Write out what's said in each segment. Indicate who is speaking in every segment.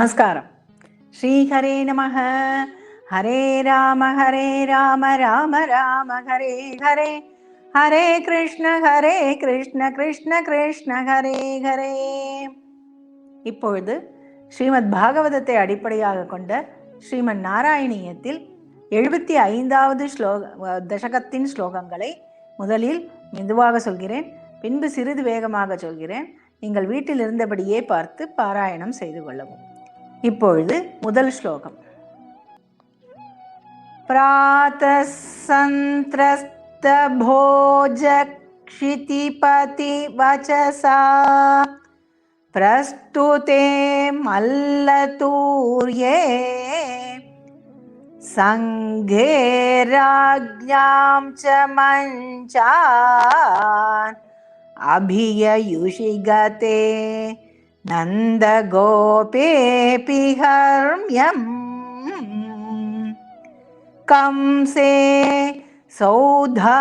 Speaker 1: நமஸ்காரம். ஸ்ரீஹரே நமக ஹரே ராம ஹரே ராம ராம ராம ஹரே ஹரே. ஹரே கிருஷ்ண ஹரே கிருஷ்ண கிருஷ்ண கிருஷ்ண ஹரே ஹரே. இப்பொழுது ஸ்ரீமத் பாகவதத்தை அடிப்படையாக கொண்ட ஸ்ரீமன் நாராயணியத்தில் எழுபத்தி ஐந்தாவது ஸ்லோக தசகத்தின் ஸ்லோகங்களை முதலில் மெதுவாக சொல்கிறேன் பின்பு சிறிது வேகமாக சொல்கிறேன். நீங்கள் வீட்டில் இருந்தபடியே பார்த்து பாராயணம் செய்து கொள்ளவும். இப்பொழுது முதல் ஸ்லோகம் प्रातःसन्त्रस्तभोजक्षितिपतिवचसा प्रस्तुते मल्लतूर्ये सङ्घे राज्ञां च मञ्चान् अभिययुषि गते नन्दगोपेऽपि हर्म्यम् कंसे सौधाधिरूढे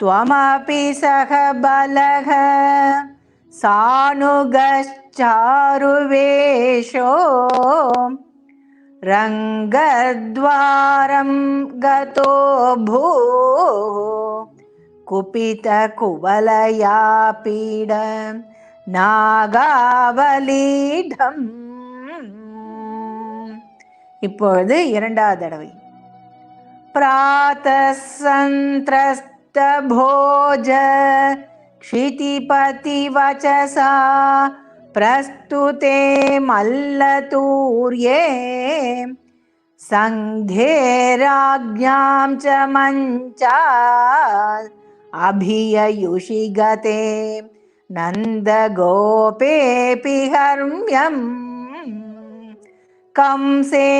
Speaker 1: त्वमपि सह बलः सानुगश्चारुवेशो रङ्गद्वारं गतो भूः कुपितकुवलया पीड நாகாவலீடம் இப்பொழுது இரண்டாவது தடவை प्रातसन्त्रस्तभोज क्षितिपतिवचसा प्रस्तुते मल्लतूर्ये सङ्घे राज्ञां च मञ्चात् अभिययुषि गते नन्दगोपेऽपि हर्म्यम्। कंसे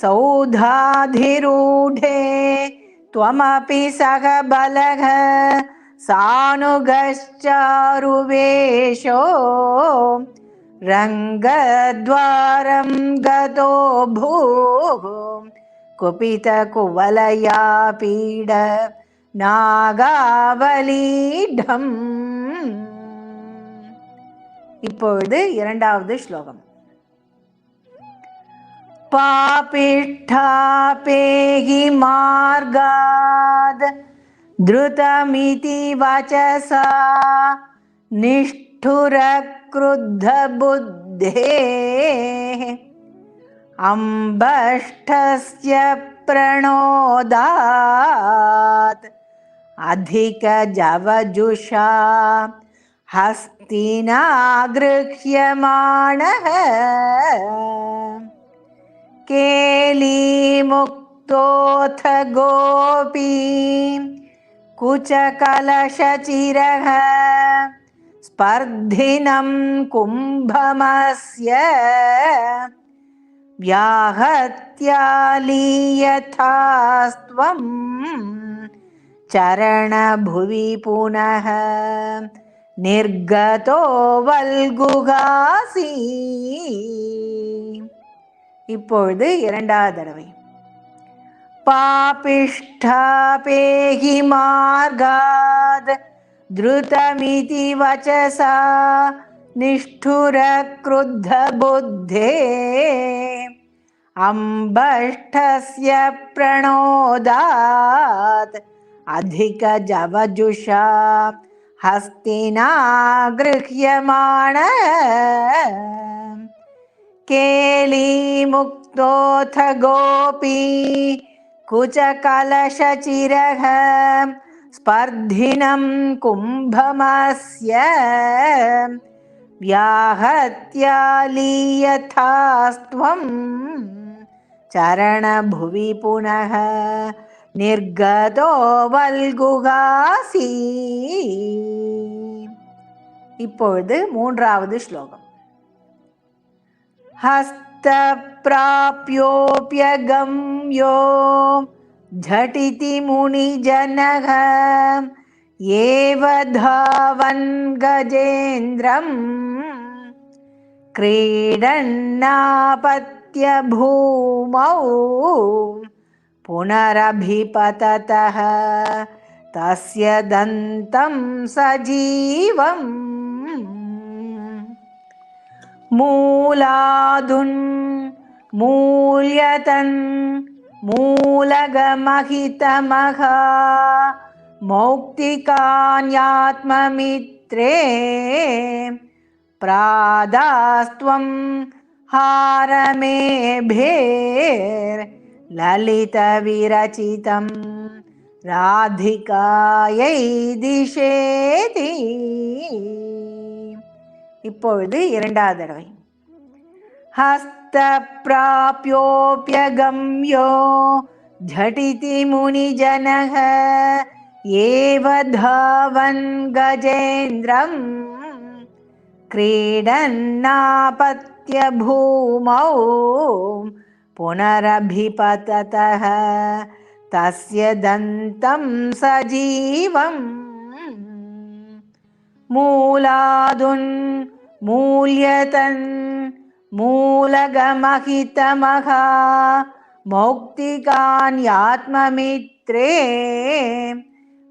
Speaker 1: सौधाधिरूढे त्वमपि सह बलः सानुगश्चारुवेशो रङ्गद्वारं गतो भूः। कुपितकुवलया पीड நாகாவலீடம் இப்பொழுது இரண்டாவது ஸ்லோகம் पापिष्ठापेहि मार्गाद् धृतमिति वचसा निष्ठुरक्रुद्धबुद्धेः अम्बष्ठस्य प्रणोदात् अधिकजवजुषा हस्तिना गृह्यमाणः केलीमुक्तोऽथ गोपी। कुचकलशचिरः। स्पर्धिनं कुम्भमस्य। व्याहत्यालीयथास्त्वं ചരണഭുവി പുനഃ നിർഗതോ വൽഗുഹാസി இப்பொழுது இரண்டாவது தடவை பாபிஷ்டாபேகி மார்காத் திருதமிதி வச்சசா நிஷ்டுர கிருத்த புத்தே அம்பஷ்டஸ்ய பிரணோதாத் अधिकजवजुषा हस्तिना गृह्यमाण केलीमुक्तोऽथ गोपी कुचकलशचिरः स्पर्धिनं कुम्भमस्य। व्याहत्यालीयथास्त्वं चरणभुवि पुनः निर्गतो வல்குகாசி இப்பொழுது மூன்றாவது ஸ்லோகம் हस्तप्राप्योऽप्यगम्यो झटिति मुनिजनः एव धावन् गजेन्द्रम् क्रीडन्नापत्य भूमौ पुनरभिपततः तस्य दन्तं सजीवम्। मूलादुन् मूल्यतन् मूलगमहितमः मौक्तिकान्यात्ममित्रे प्रादास्त्वं हारमेभेर् हारमेभेर्ललितविरचितं ராதிகாயை திசேதி இப்பொழுது இரண்டாவது தடவை हस्तप्राप्योऽप्यगम्यो झटिति मुनिजनः एव धावन् गजेन्द्रम् क्रीडन्नापत्य भूमौ पुनरभिपततः तस्य दन्तं सजीवम् मूलादुन् मूल्यतन् मूलगमहितमहा मौक्तिकान्यात्ममित्रे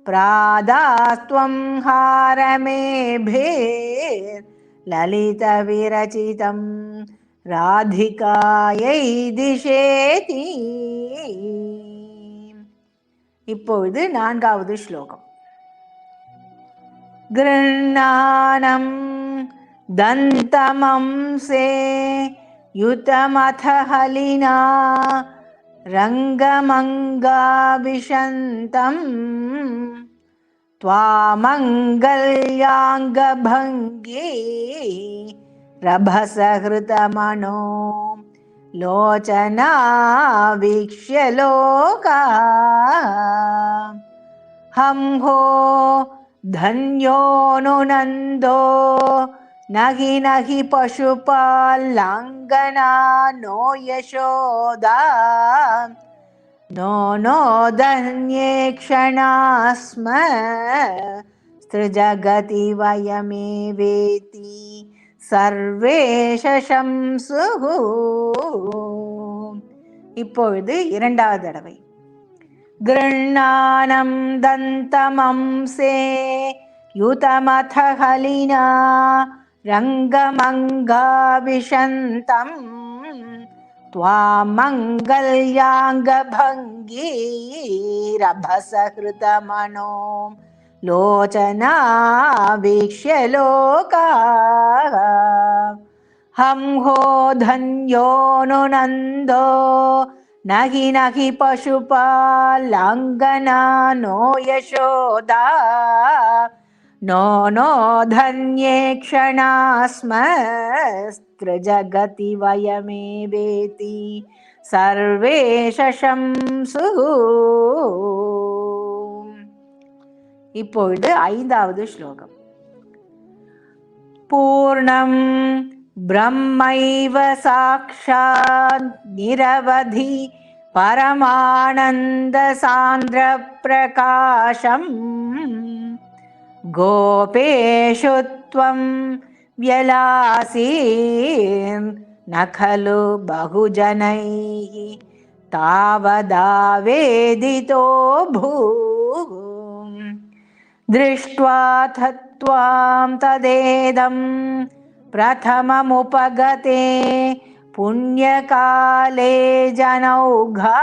Speaker 1: प्रादास्त्वं हारमेभेर्ललितविरचितं ராதிகாயை திசேதி இப்பொழுது நான்காவது ஸ்லோகம் கிருண்ணானம் दन्तमंसे युतमथ हलिना रङ्गमङ्गाभिषन्तम् त्वामङ्गल्याङ्गभङ्गी रभसहृतमनो लोचना वीक्ष्य लोका। हंहो धन्योऽनुनन्दो नहि नहि पशुपालाङ्गना नो यशोदा। नो नो धन्ये क्षणा स्म स्त्रिजगति वयमेवेति। சர்வே சம்சுகு இப்பொழுது இரண்டாவது தடவை கிருண்ணானம் தந்தமம்சே யுதமத ஹலினா रङ्गमङ्गाविशन्तं त्वामङ्गल्याङ्गभङ्गीरभसहृतमनो लोचनावीक्ष्य लोकाः। हं हो धन्योऽनुनन्दो न हि न हि नो यशोदा। नो नो धन्ये क्षणास्मस्त्रजगति वयमेवेति सर्वे शशंसुः। இப்பொழுது ஐந்தாவது ஸ்லோகம் பூர்ணம் பிரம்மைவ சாட்சாத் நிரவதி பரமானந்த சாந்திர பிரகாசம் गोपेषु त्वं व्यलासीर्न खलु बहुजनैः तावदावेदितो भूः दृष्ट्वा त्वां तदेदं प्रथममुपगते पुण्यकाले जनौघा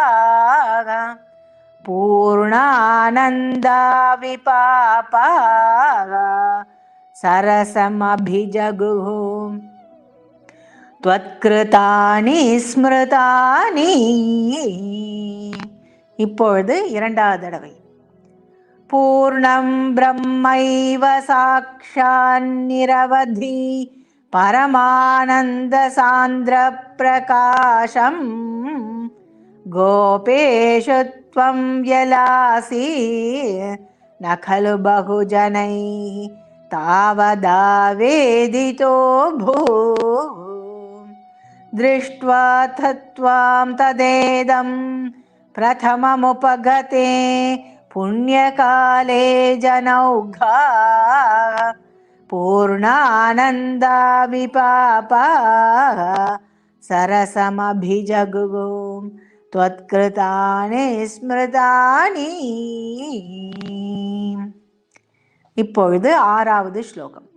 Speaker 1: पूर्णानन्दाविपापा सरसमभिजगुः त्वत्कृतानि ஸ்மிருதானி இப்பொழுது இரண்டாவது தடவை पूर्णं ब्रह्मैव साक्षान्निरवधि परमानन्दसान्द्रप्रकाशम् गोपेषु त्वं व्यलासि न खलु बहुजनैः तावदा वेदितो भू। दृष्ट्वा थत्वां तदेदं प्रथममुपगते पुण्यकाले जनौघा पूर्णानन्दाविपापा सरसमभिजगुगो त्वत्कृतानि ஸ்மிருதானி இப்பொழுது ஆறாவது ஸ்லோகம்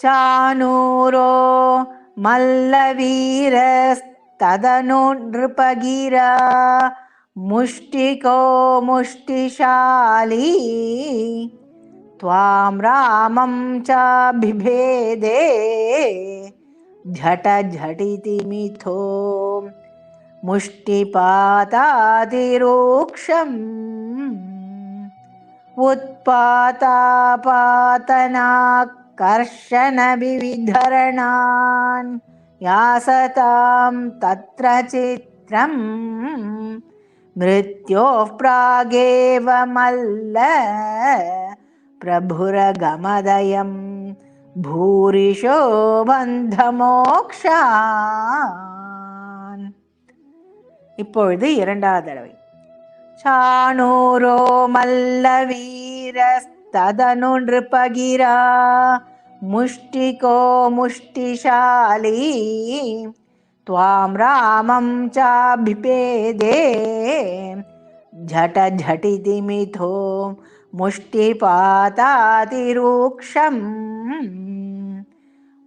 Speaker 1: चानूरो मल्लवीरस्तदनु नृपगिरा मुष्टिको मुष्टिशाली त्वां रामं च झट झटिति मिथो मुष्टिपातातिरोक्षम्। उत्पातापातनाकर्षणविविधरणान् यासतां तत्र चित्रम् मृत्योः प्रागेव मल्ल प्रभुरगमदयं भूरिशो बन्धमोक्षान् இப்பொழுது இரண்டாவது தடவை சாணூரோ மல்லவீரஸ்ததனு நிருபகிரா முஷ்டிகோ முஷ்டிசாலி त्वां रामं चाभिपेदे। झटझटिति मिथो मुष्टिपातातिरूक्षम्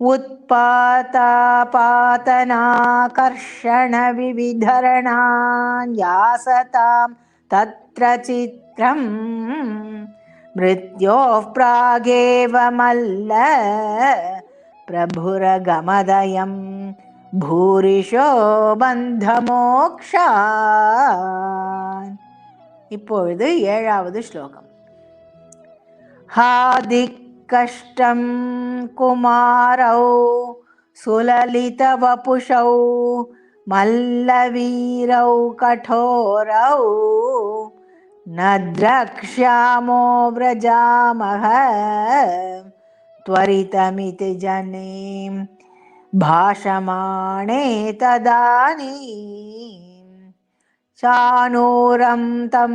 Speaker 1: उत्पातापातनाकर्षणविविधरणान्यासतां तत्र चित्रम्। मृत्योः प्रागेव मल्ल प्रभुरगमदयम् பூரிஷோ பந்தமோக்ஷா இப்பொழுது ஏழாவது ஸ்லோகம் हादिकष्टं कुमारौ सुललितवपुषौ मल्लवीरौ कठोरौ न द्रक्ष्यामो व्रजामः त्वरितमिति जनीम् भाषमाणे तदानीं चाणूरं तं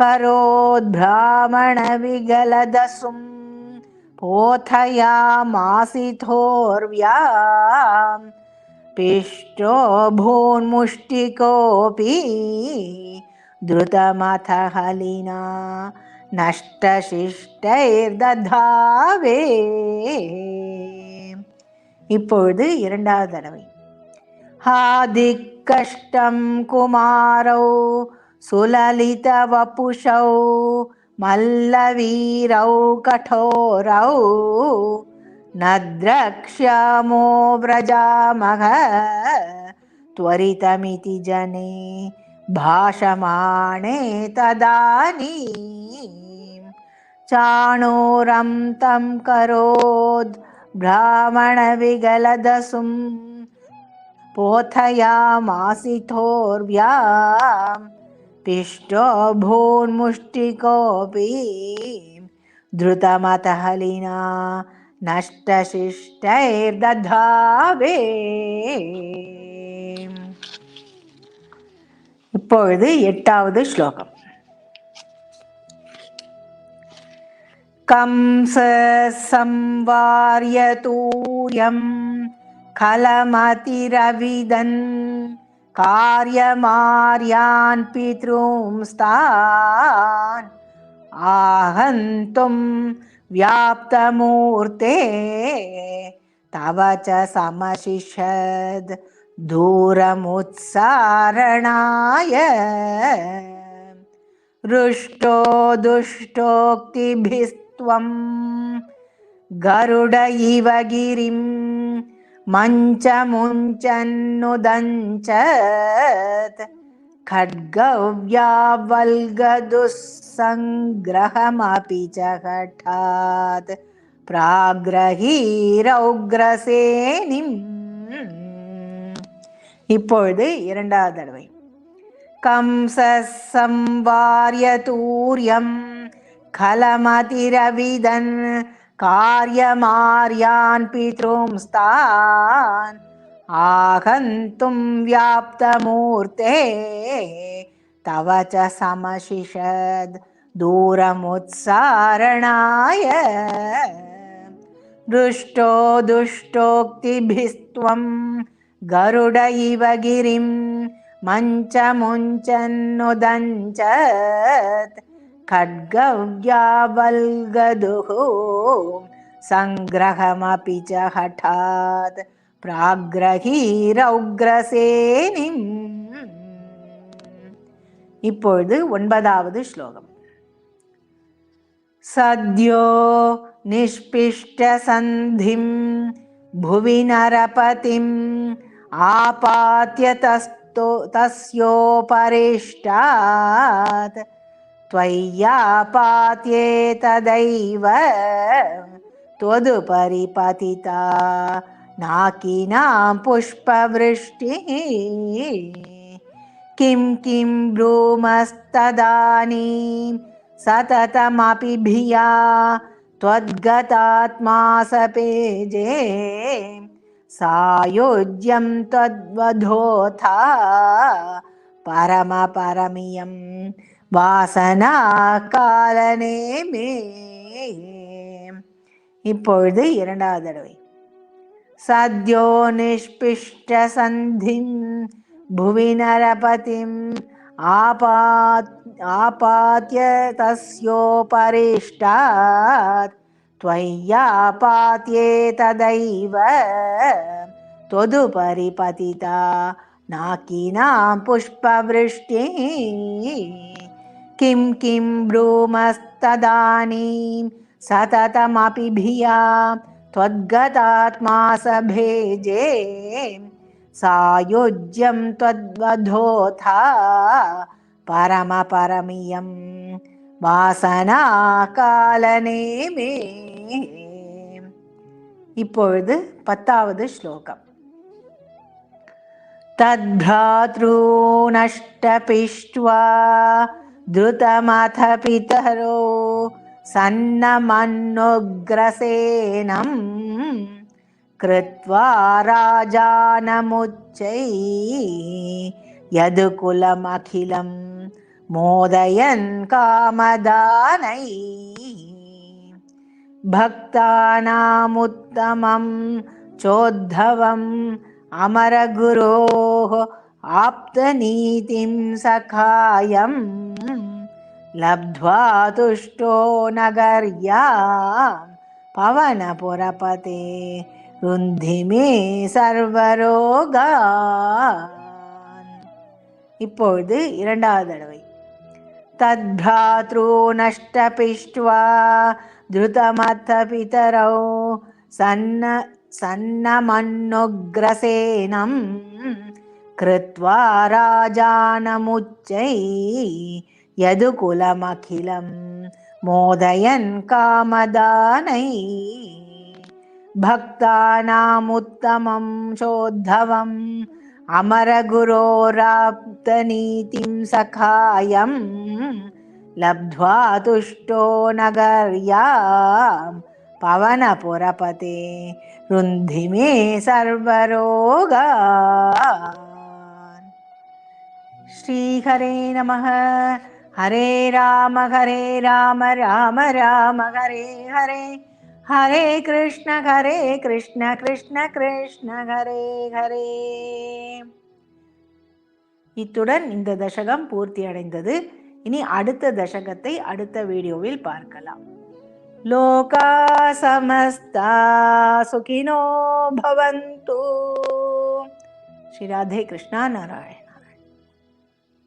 Speaker 1: करोद्भ्रामणविगलदसुं पोथयामासिथोर्व्यां पिष्टो भून्मुष्टिकोऽपि द्रुतमथ हलिना नष्टशिष्टैर्दधावे இப்பொழுது இரண்டாவது தடவை हादिकष्टं कुमारौ सुललितवपुषौ मल्लवीरौ कठोरौ न द्रक्ष्यामो व्रजामः त्वरितमिति जने भाषमाणे तदानीं चाणूरं तं करोद् ब्राह्मणविगलदसुं पोथयामासिथोर्व्यां पिष्टो भून्मुष्टिकोऽपि धृतमतहलिना நஷ்டசிஷ்டைர்ததாவே இப்பொழுது எட்டாவது ஸ்லோகம் कंससंवार्यतूर्यं खलमतिरविदन् कार्यमार्यान् पितॄंस्तान् आहन्तुं व्याप्तमूर्ते तव च समशिषद् दूरमुत्सारणाय रुष्टो दुष्टोक्तिभिस्त त्वं गरुड इव गिरिं मञ्चमुञ्चन्नुदञ्चत् खड्गव्यावल्गदुःसङ्ग्रहमपि च हठात् பிராகிரஹீரௌக்ரசேனிம் இப்பொழுது இரண்டாவது தடவை கம்ச சம்வாரிய தூரியம் खलमतिरविदन् कार्यमार्यान् पितॄंस्तान् आहन्तुं व्याप्तमूर्ते तव च समशिषद् दूरमुत्सारणाय। दृष्टो दुष्टोक्तिभिस्त्वं गरुड इव गिरिं मञ्चमुञ्चन्नुदञ्चत् खड्गव्यावल्गदुः सङ्ग्रहमपि च हठात् प्राग्रहीरौग्रसेनिम् இப்பொழுது ஒன்பதாவது ஸ்லோகம் सद्यो निष्पिष्टसन्धिं भुवि नरपतिम् आपात्य तस्तो तस्योपरिष्टात् त्वय्यापात्येतदैव त्वदुपरिपतिता नाकिनां पुष्पवृष्टिः। किं किं ब्रूमस्तदानीं सततमपि भिया त्वद्गतात्मा सपेजे सायोज्यं त्वद्वधोथा परमपरमियं வாசனாகாலனே மே இப்பொழுது இரண்டாவது தடவை சத்யோ நிஷ்பிஷ்ட சந்திம் भुवि नरपतिम् आपात् आपात्य तस्योपरिष्टात् त्वय्यापात्येतदैव त्वदुपरिपतिता नाकिनां पुष्पवृष्टिः किं किं ब्रूमस्तदानीं सततमपि भिया त्वद्गतात्मा स भेजे सायुज्यं त्वद्वधोथा परमपरमियं வாசனாகாலனே மே இப்பொழுது பத்தாவது ஸ்லோகம் तद्भ्रातॄनष्टपिष्ट्वा द्रुतमथ पितरो सन्नमन्नुग्रसेनम् कृत्वा राजानमुच्चै यदुकुलमखिलं मोदयन् कामदानै। भक्तानामुत्तमं चोद्धवम् अमरगुरोः आप्तनीतिं सखायं लब्ध्वा तुष्टो नगर्या पवनपुरपते ருந்திமே சர்வரோகான் இப்பொழுது இரண்டாவது தடவை தத்ராத்ரோ நஷ்டபிஷ்டுவா திருதமத்த பிதரோ சன்ன சன்னமன்னுக்ரசேனம் कृत्वा राजानमुच्चै यदुकुलमखिलं मोदयन् कामदानै। भक्तानामुत्तमं चोद्धवम् अमरगुरोराप्तनीतिं सखायं लब्ध्वा तुष्टो नगर्यां पवनपुरपते रुन्धि मे सर्वरोगान् ஸ்ரீஹரே நமக ஹரே ராம ஹரே ராம ராம ராம ஹரே ஹரே. ஹரே கிருஷ்ண ஹரே கிருஷ்ண கிருஷ்ண கிருஷ்ண ஹரே ஹரே. இத்துடன் இந்த தசகம் பூர்த்தி அடைந்தது. இனி அடுத்த தசகத்தை அடுத்த வீடியோவில் பார்க்கலாம். லோகா சமஸ்தா சுகினோ பவந்து. ஸ்ரீராதே கிருஷ்ணா நாராயண்.